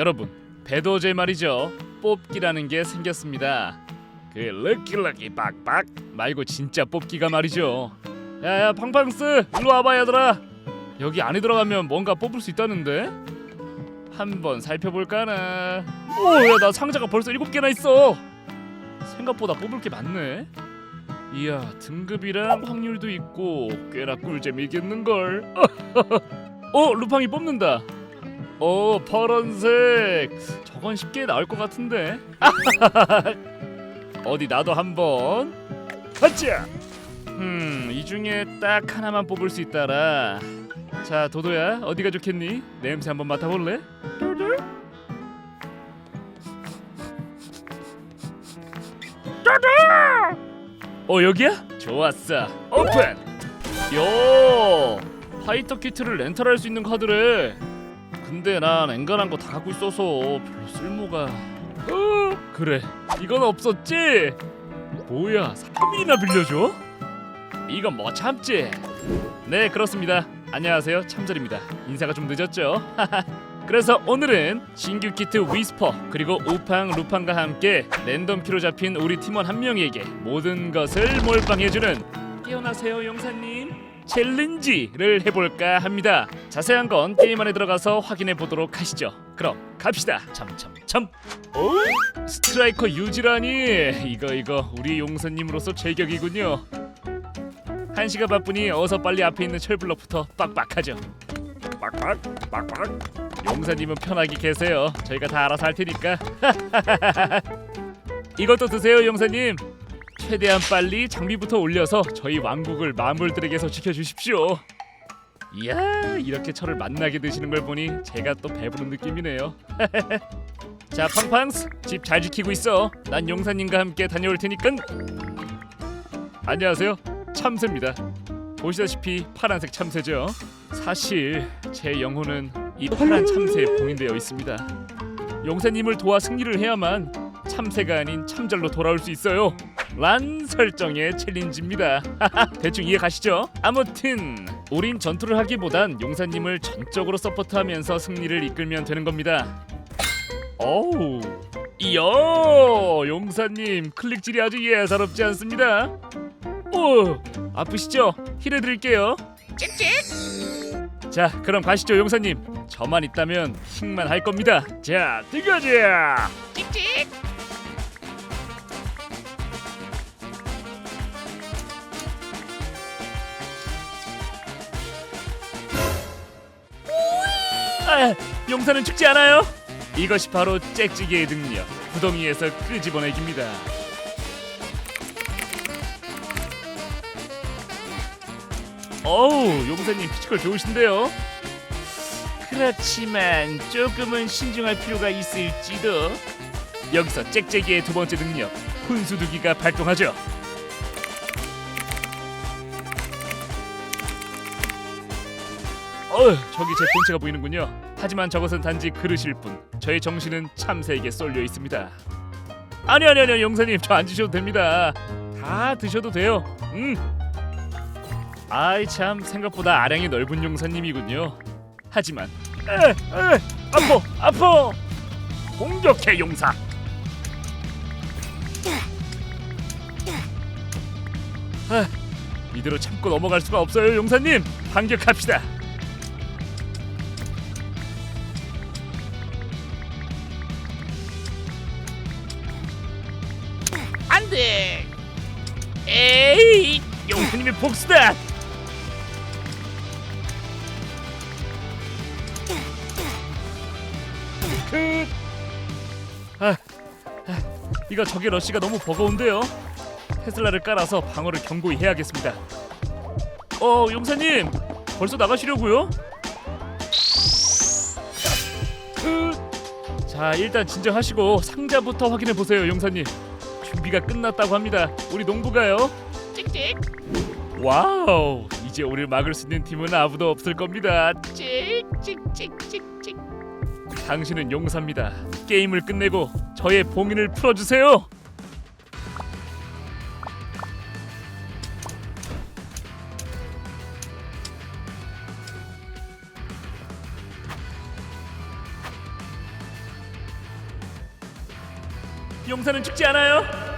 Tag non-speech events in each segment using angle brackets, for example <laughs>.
여러분 배도제 말이죠. 뽑기라는 게 생겼습니다. 그 럭키럭키 빡빡 말고 진짜 뽑기가 말이죠. 야야 팡팡스 일로 와봐 얘들아. 여기 안에 들어가면 뭔가 뽑을 수 있다는데? 한번 살펴볼까나? 오야 나 상자가 벌써 일곱 개나 있어. 생각보다 뽑을 게 많네. 이야 등급이랑 확률도 있고 꽤나 꿀잼이겠는걸. <laughs> 어 루팡이 뽑는다 어 파란색. 저건 쉽게 나올 것 같은데. <laughs> 어디 나도 한번. 가자! 음이 중에 딱 하나만 뽑을 수 있다라. 자 도도야 어디가 좋겠니? 냄새 한번 맡아볼래? 도도? 도도! 어 여기야? 좋았어. 오픈! 요! 파이터 키트를 렌탈할 수 있는 카드래 근데 난 엔간한 거 다 갖고 있어서 별로 쓸모가. 어 그래. 이건 없었지? 뭐야 3일이나 빌려줘? 이건 뭐 참지? 네 그렇습니다. 안녕하세요. 참절입니다. 인사가 좀 늦었죠? <laughs> 그래서 오늘은 신규 키트 위스퍼 그리고 우팡 루팡과 함께 랜덤 키로 잡힌 우리 팀원 한 명에게 모든 것을 몰빵해주는 깨어나세요 용사님 챌린지를 해볼까 합니다. 자세한 건 게임 안에 들어가서 확인해 보도록 하시죠. 그럼 갑시다. 참참참. 오 스트라이커 유지라니 이거 이거 우리 용사님으로서 제격이군요. 한 시가 바쁘니 어서 빨리 앞에 있는 철블럭부터 빡빡하죠. 빡빡 빡빡. 용사님은 편하게 계세요. 저희가 다 알아서 할 테니까. <laughs> 이것도 드세요, 용사님. 최대한 빨리 장비부터 올려서 저희 왕국을 마물들에게서 지켜주십시오. 이야 이렇게 저를 만나게 되시는 걸 보니 제가 또 배부른 느낌이네요. <laughs> 자 팡팡스 집 잘 지키고 있어. 난 용사님과 함께 다녀올 테니까. 안녕하세요 참새입니다. 보시다시피 파란색 참새죠. 사실 제 영혼은 이 파란 참새에 봉인되어 있습니다. 용사님을 도와 승리를 해야만 참새가 아닌 참절로 돌아올 수 있어요. 란 설정의 챌린지입니다. <laughs> 대충 이해 가시죠? 아무튼 우린 전투를 하기보단 용사님을 전적으로 서포트하면서 승리를 이끌면 되는 겁니다. 어우, 이야, 용사님 클릭질이 아주 예사롭지 않습니다. 오, 아프시죠? 힐해드릴게요. 찍찍. 자, 그럼 가시죠, 용사님. 저만 있다면 힐만 할 겁니다. 자, 들어가자. 아, 용사는 죽지 않아요. 이것이 바로 짹짹이의 능력, 구덩이에서 끄집어내기입니다. 어우, 용사님 피지컬 좋으신데요. 그렇지만 조금은 신중할 필요가 있을지도. 여기서 짹짹이의 두 번째 능력, 훈수두기가 발동하죠. 어, 저기 제 본체가 보이는군요. 하지만 저것은 단지 그릇일 뿐. 저의 정신은 참새에게 쏠려 있습니다. 아니 아니 아니 용사님 저안 드셔도 됩니다. 다 드셔도 돼요. 음. 아이 참 생각보다 아량이 넓은 용사님이군요. 하지만 에, 에, 아퍼 아퍼 공격해 용사. 아, 이대로 참고 넘어갈 수가 없어요 용사님. 반격합시다. 복수다. 그, 아, 아, 이거 적의 러시가 너무 버거운데요. 테슬라를 깔아서 방어를 견고히 해야겠습니다. 어, 용사님, 벌써 나가시려고요? 그, 자, 일단 진정하시고 상자부터 확인해 보세요, 용사님. 준비가 끝났다고 합니다. 우리 농부가요. 찍찍. 와우, 이제 우리를 막을 수 있는 팀은 아무도 없을 겁니다. 찍찍찍찍찍. 당신은 용사입니다. 게임을 끝내고 저의 봉인을 풀어주세요. 용사는 죽지 않아요.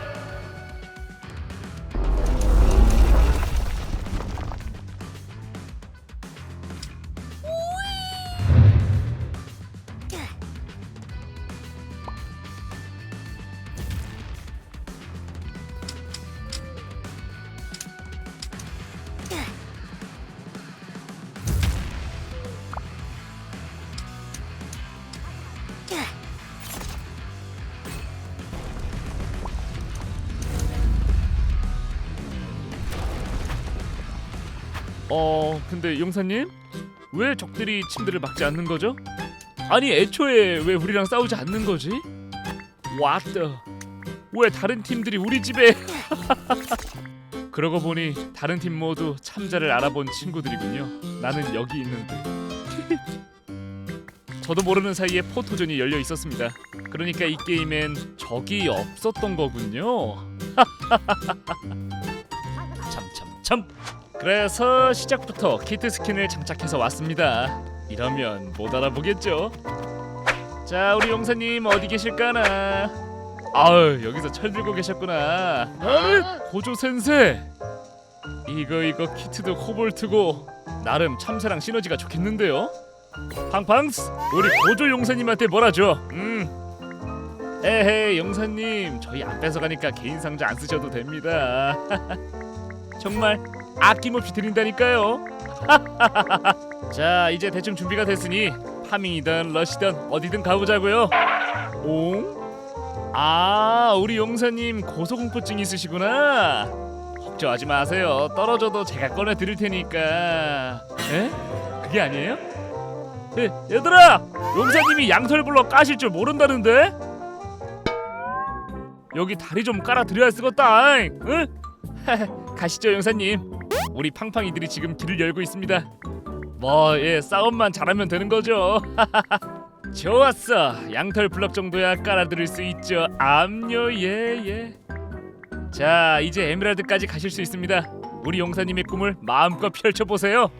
어, 근데 용사님 왜 적들이 침대를 막지 않는 거죠? 아니 애초에 왜 우리랑 싸우지 않는 거지? 왔다. 왜 다른 팀들이 우리 집에? <laughs> 그러고 보니 다른 팀 모두 참자를 알아본 친구들이군요. 나는 여기 있는데. <laughs> 저도 모르는 사이에 포토존이 열려 있었습니다. 그러니까 이 게임엔 적이 없었던 거군요. <laughs> 참참참. 그래서 시작부터 키트 스킨을 장착해서 왔습니다. 이러면 못 알아보겠죠? 자, 우리 용사님 어디 계실까나? 아유, 여기서 철 들고 계셨구나. 아, 고조 센세. 이거 이거 키트도 코볼트고 나름 참새랑 시너지가 좋겠는데요? 팡팡스, 우리 고조 용사님한테 뭐라죠? 음. 에헤이 용사님, 저희 안 뺏어가니까 개인 상자 안 쓰셔도 됩니다. <laughs> 정말 아낌없이 드린다니까요. <laughs> 자, 이제 대충 준비가 됐으니 파밍이든 러시든 어디든 가보자고요. 옹? 아, 우리 용사님 고소공포증 있으시구나. 걱정하지 마세요. 떨어져도 제가 꺼내 드릴 테니까. 에? 그게 아니에요? 에, 얘들아, 용사님이 양털블럭 까실 줄 모른다는데? 여기 다리 좀 깔아 드려야 쓰겄다. 응? <laughs> 가시죠 용사님 우리 팡팡이들이 지금 길을 열고 있습니다. 뭐 예 싸움만 잘하면 되는 거죠. <laughs> 좋았어. 양털 블럭 정도야 깔아드릴 수 있죠. 암요 예 예. 자 이제 에메랄드까지 가실 수 있습니다. 우리 용사님의 꿈을 마음껏 펼쳐보세요.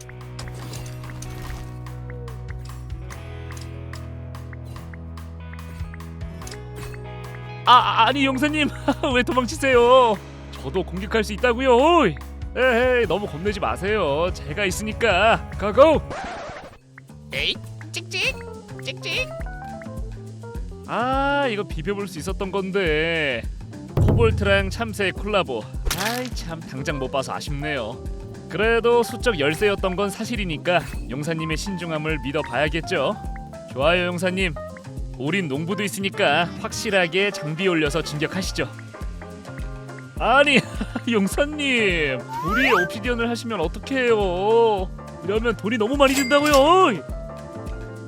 아 아니 용사님. <laughs> 왜 도망치세요? 저도 공격할 수 있다고요. 에헤이 너무 겁내지 마세요. 제가 있으니까 가고. 에이 찍찍 찍찍 아 이거 비벼볼 수 있었던 건데 코볼트랑 참새의 콜라보. 아이 참 당장 못 봐서 아쉽네요. 그래도 수적 열세였던 건 사실이니까 용사님의 신중함을 믿어봐야겠죠. 좋아요 용사님. 우린 농부도 있으니까 확실하게 장비 올려서 진격하시죠. 아니 <laughs> 용사님 우리의 옵시디언을 하시면 어떡해요? 이러면 돈이 너무 많이 든다고요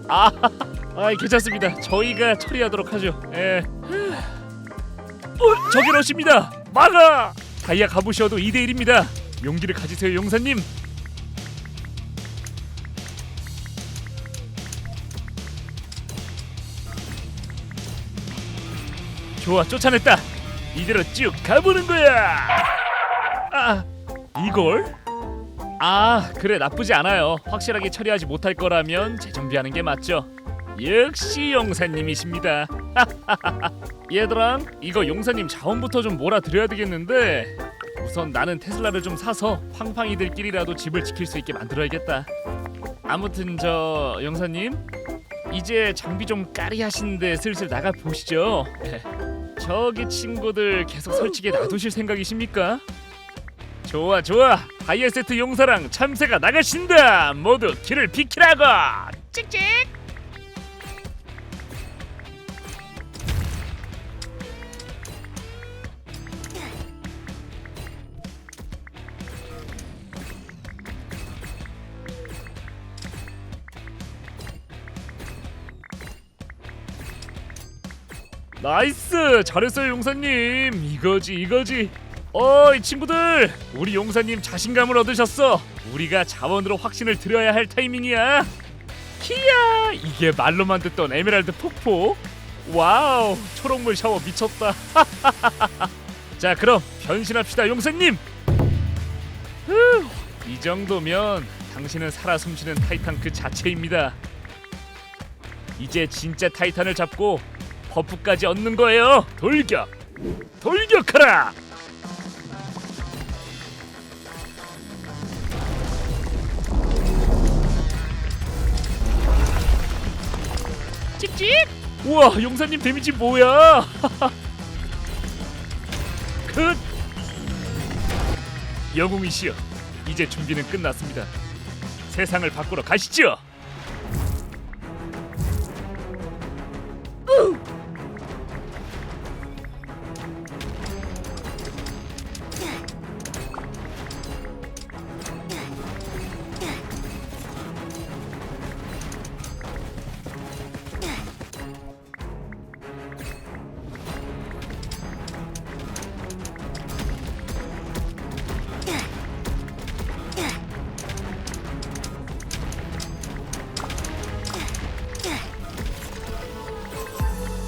아, <laughs> 아 괜찮습니다. 저희가 처리하도록 하죠. 예. 어, 저기 러십니다. 막아! 다이아 가보셔도 2대1입니다. 용기를 가지세요 용사님. 좋아 쫓아냈다. 이대로 쭉 가보는 거야. 아, 이걸? 아, 그래 나쁘지 않아요. 확실하게 처리하지 못할 거라면 재정비하는 게 맞죠. 역시 용사님이십니다. <laughs> 얘들아, 이거 용사님 자원부터 좀 몰아드려야 되겠는데 우선 나는 테슬라를 좀 사서 팡팡이들끼리라도 집을 지킬 수 있게 만들어야겠다. 아무튼 저 용사님 이제 장비 좀 까리하신데 슬슬 나가 보시죠. <laughs> 저기 친구들 계속 설치게 놔두실 생각이십니까? 좋아 좋아. 하이어 세트 용사랑 참새가 나가신다. 모두 길을 비키라고. 찍찍. 나이스! 잘했어요 용사님. 이거지 이거지 어이 친구들. 우리 용사님 자신감을 얻으셨어. 우리가 자원으로 확신을 드려야 할 타이밍이야. 키야! 이게 말로만 듣던 에메랄드 폭포. 와우 초록물 샤워 미쳤다. <laughs> 자 그럼 변신합시다 용사님. 후, 이 정도면 당신은 살아 숨쉬는 타이탄 그 자체입니다. 이제 진짜 타이탄을 잡고 버프까지 얻는 거예요. 돌격. 돌격하라 찍찍 우와 용사님 데미지 뭐야? <laughs> 굿 영웅이시여 이제 준비는 끝났습니다. 세상을 바꾸러 가시죠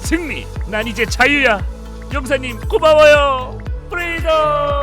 승리. 난 이제 자유야. 용사님 고마워요. 프리덤